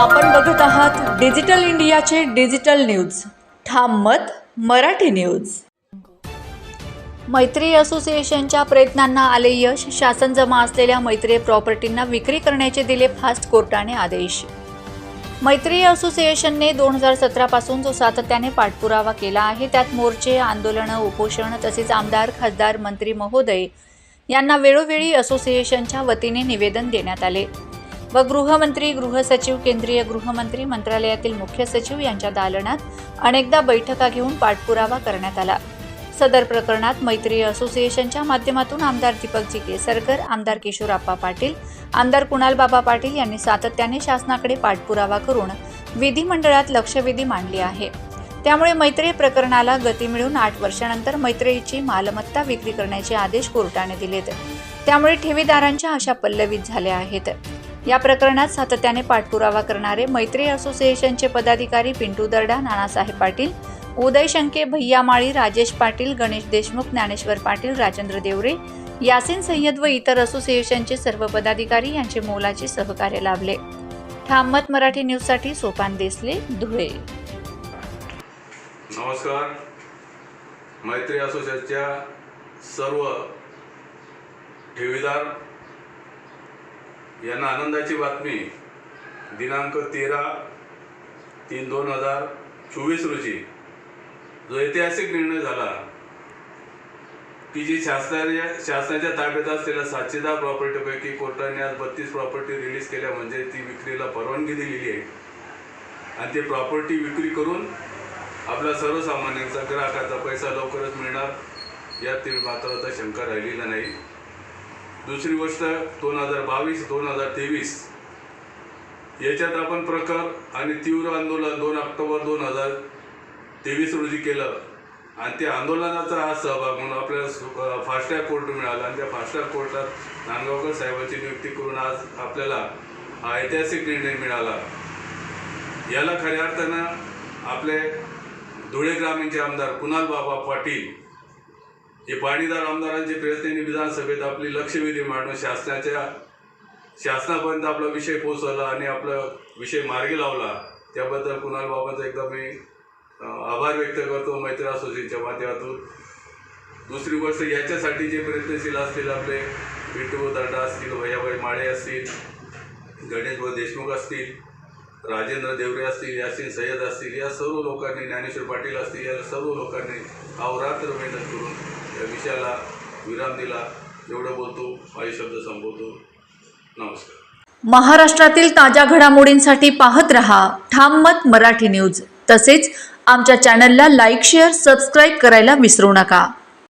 आपण बघत आहात डिजिटल इंडियाचे डिजिटल न्यूज. ठाम मत मराठी न्यूज. मैत्री असोसिएशनच्या प्रयत्नांना आले यश. शासन जमा असलेल्या मैत्री प्रॉपर्टींना विक्री करण्याचे दिले फास्ट कोर्टाने आदेश. मैत्री असोसिएशनने दोन हजार सतरापासून जो सातत्याने पाठपुरावा केला आहे त्यात मोर्चे आंदोलनं उपोषण तसेच आमदार खासदार मंत्री महोदय यांना वेळोवेळी असोसिएशनच्या वतीने निवेदन देण्यात आले. व गृहमंत्री गृहसचिव केंद्रीय गृहमंत्री मंत्रालयातील मुख्य सचिव यांच्या दालनात अनेकदा बैठका घेऊन पाठपुरावा करण्यात आला. सदर प्रकरणात मैत्री असोसिएशनच्या माध्यमातून आमदार दीपकजी केसरकर आमदार किशोरप्पा पाटील आमदार कुणाल बाबा पाटील यांनी सातत्याने शासनाकडे पाठपुरावा करून विधिमंडळात लक्षवेधी मांडली आहे. त्यामुळे मैत्री प्रकरणाला गती मिळून आठ वर्षानंतर मैत्रीची मालमत्ता विक्री करण्याचे आदेश कोर्टाने दिलेत. त्यामुळे ठेवीदारांच्या अशा पल्लवीत झाल्या आहेत. या प्रकरणात सातत्याने पाठपुरावा करणारे मैत्री असोसिएशनचे पदाधिकारी पिंटू दर्डा नानासाहेब पाटील उदय शंके भैया माळी राजेश पाटील गणेश देशमुख ज्ञानेश्वर पाटील राजेंद्र देवरे यासिन सय्यद व इतर असोसिएशनचे सर्व पदाधिकारी यांचे मोलाचे सहकार्य लाभले. ठाममत मराठी न्यूजसाठी सोपान देसले धुळे. नमस्कार. मैत्री असोसिएशनच्या सर्व ठेवीदार यांना आनंदाची बातमी. दिनांक तेरा तीन दोन हजार चोवीस रोजी. जो ऐतिहासिक निर्णय झाला. की जी शासनाच्या शासनाच्या ताब्यात असलेल्या सातशे दहा प्रॉपर्टीपैकी कोर्टाने आज बत्तीस प्रॉपर्टी रिलीज केल्या म्हणजे ती विक्रीला परवानगी दिलेली आहे. आणि ती प्रॉपर्टी विक्री करून आपल्या सर्वसामान्यांचा ग्राहकाचा पैसा लवकरच मिळणार यात ती मात्र आता शंका राहिलेला नाही. दुसरी गोष्ट दोन हजार बावीस दोन हजार तेवीस. याच्यात आपण प्रखर आणि तीव्र आंदोलन दोन ऑक्टोबर दोन हजार तेवीस रोजी केलं. आणि त्या आंदोलनाचा हा सहभाग म्हणून आपल्याला फास्टॅग कोर्ट मिळाला. आणि त्या फास्टॅग कोर्टात नांदगावकर साहेबांची नियुक्ती करून आज आपल्याला हा ऐतिहासिक निर्णय मिळाला. याला खऱ्या अर्थानं आपले धुळे ग्रामीणचे आमदार कुणाल बाबा पाटील हे पाणीदार आमदारांचे प्रयत्नांनी विधानसभेत आपली लक्षवेधी मांडणं शासनाच्या शासनापर्यंत आपला विषय पोचवला आणि आपला विषय मार्गी लावला. त्याबद्दल कुणाल बाबांचा एकदा मी आभार व्यक्त करतो मैत्री असोसिएशनच्या माध्यमातून. दुसरी गोष्ट याच्यासाठी जे प्रयत्नशील असतील आपले पिंटू दर्डा असतील भैयाबाई माळे असतील गणेशभाऊ देशमुख असतील राजेंद्र देवरे असतील यासीन सय्यद असतील या सर्व लोकांनी ज्ञानेश्वर पाटील असतील या सर्व लोकांनी अवरात्र मेहनत करून या विषयाला विराम दिला. एवढं बोलतो माझे शब्द संबोधतो. नमस्कार. महाराष्ट्रातील ताज्या घडामोडींसाठी पाहत रहा ठाम मत मराठी न्यूज. तसेच आमच्या चॅनलला लाईक शेअर सबस्क्राईब करायला विसरू नका.